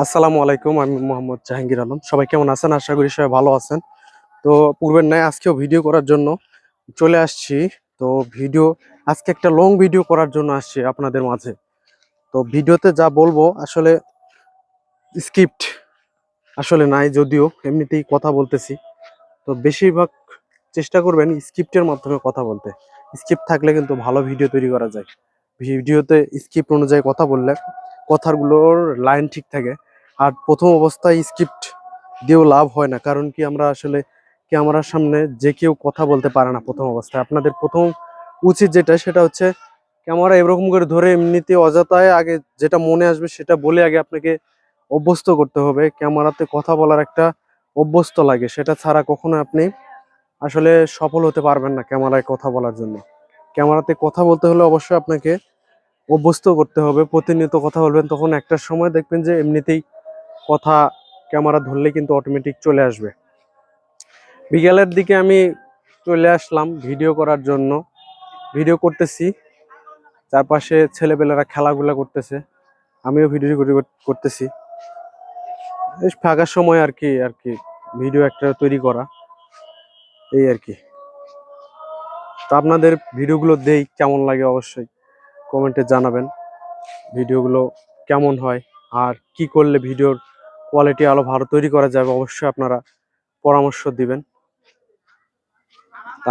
আসসালামু আলাইকুম, আমি মোহাম্মদ জাহাঙ্গীর আলম। সবাই কেমন আছেন? আশা করি সবাই ভালো আছেন। তো পূর্বের ন্যায় আজকেও ভিডিও করার জন্য চলে আসছি। তো ভিডিও, আজকে একটা লং ভিডিও করার জন্য আসছি আপনাদের মাঝে। তো ভিডিওতে যা বলব, আসলে স্ক্রিপ্ট আসলে নাই যদিও, এমনিতেই কথা বলতেছি। তো বেশিরভাগ চেষ্টা করবেন স্ক্রিপ্টের মাধ্যমে কথা বলতে। স্ক্রিপ্ট থাকলে কিন্তু ভালো ভিডিও তৈরি করা যায়। ভিডিওতে স্ক্রিপ্ট অনুযায়ী কথা বললে কথাগুলোর লাইন ঠিক থাকে। আর প্রথম অবস্থায় স্ক্রিপ্ট দিয়েও লাভ হয় না। কারণ কি আমরা আসলে ক্যামেরার সামনে যে কেউ কথা বলতে পারে না প্রথম অবস্থায়। আপনাদের প্রথম উচিত যেটা, সেটা হচ্ছে ক্যামেরা এরকম করে ধরে এমনিতে অযথায় আগে যেটা মনে আসবে সেটা বলে আগে আপনাকে অভ্যস্ত করতে হবে। ক্যামেরাতে কথা বলার একটা অভ্যস্ত লাগে। সেটা ছাড়া কখনো আপনি আসলে সফল হতে পারবেন না ক্যামেরায় কথা বলার জন্য। ক্যামেরাতে কথা বলতে হলে অবশ্যই আপনাকে অভ্যস্ত করতে হবে, প্রতিনিয়ত কথা বলবেন, তখন একটা সময় দেখবেন যে এমনিতেই কথা ক্যামেরা ধরলে কিন্তু অটোমেটিক চলে আসবে। বিকেলের দিকে আমি চলে আসলাম ভিডিও করার জন্য। ভিডিও করতেছি, চারপাশে ছেলেপেলেরা খেলাধুলা করতেছে, আমিও ভিডিও করতেছি। বেশ ফাঁকার সময় আর কি আর কি ভিডিও একটা তৈরি করা, এই আর কি। তো আপনাদের ভিডিওগুলো দেই, কেমন লাগে অবশ্যই। কমেন্টে জানাবেন ভিডিওগুলো কেমন হয় আর কি করলে ভিডিওর কোয়ালিটি আরও ভালো তৈরি করা যাবে অবশ্যই আপনারা পরামর্শ দিবেন।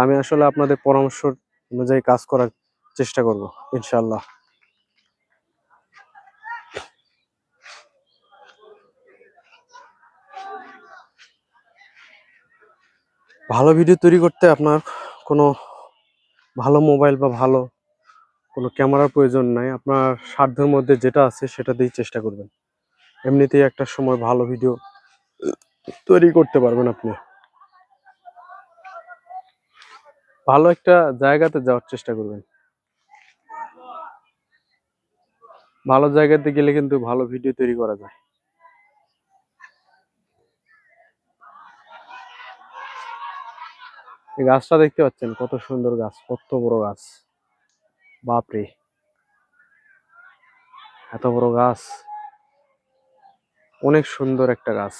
আমি আসলে আপনাদের পরামর্শ অনুযায়ী কাজ করার চেষ্টা করব ইনশাল্লাহ ভালো ভিডিও তৈরি করতে আপনার কোনো ভালো মোবাইল বা ভালো কোনো ক্যামেরার প্রয়োজন নাই। আপনার সাধ্যের মধ্যে যেটা আছে সেটা দিয়েই চেষ্টা করবেন। এমনিতেই একটা সময় ভালো ভিডিও তৈরি করতে পারবেন আপনি। ভালো একটা জায়গাতে যাওয়ার চেষ্টা করবেন। ভালো জায়গাতে গেলে কিন্তু ভালো ভিডিও তৈরি করা যায়। গাছটা দেখতে পাচ্ছেন, কত সুন্দর গাছ, কত বড় গাছ। বাপরে, এত বড় গাছ। অনেক সুন্দর একটা গাছ।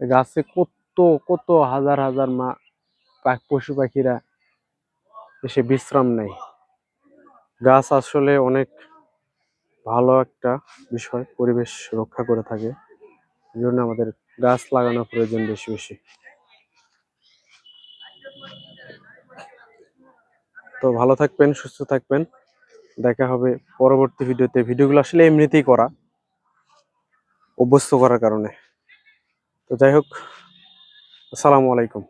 গাছে কত কত হাজার হাজার মা পশু পাখিরা এসে বিশ্রাম নেয়। গাছ আসলে অনেক ভালো একটা বিষয়, পরিবেশ রক্ষা করে থাকে। এই জন্য আমাদের গাছ লাগানো প্রয়োজন বেশি বেশি। তো ভালো থাকবেন, সুস্থ থাকবেন। দেখা হবে পরবর্তী ভিডিওতে। ভিডিওগুলো আসলে এমনিতেই করা, অভ্যস্ত করার কারণে। তো যাই হোক, আসসালামু আলাইকুম।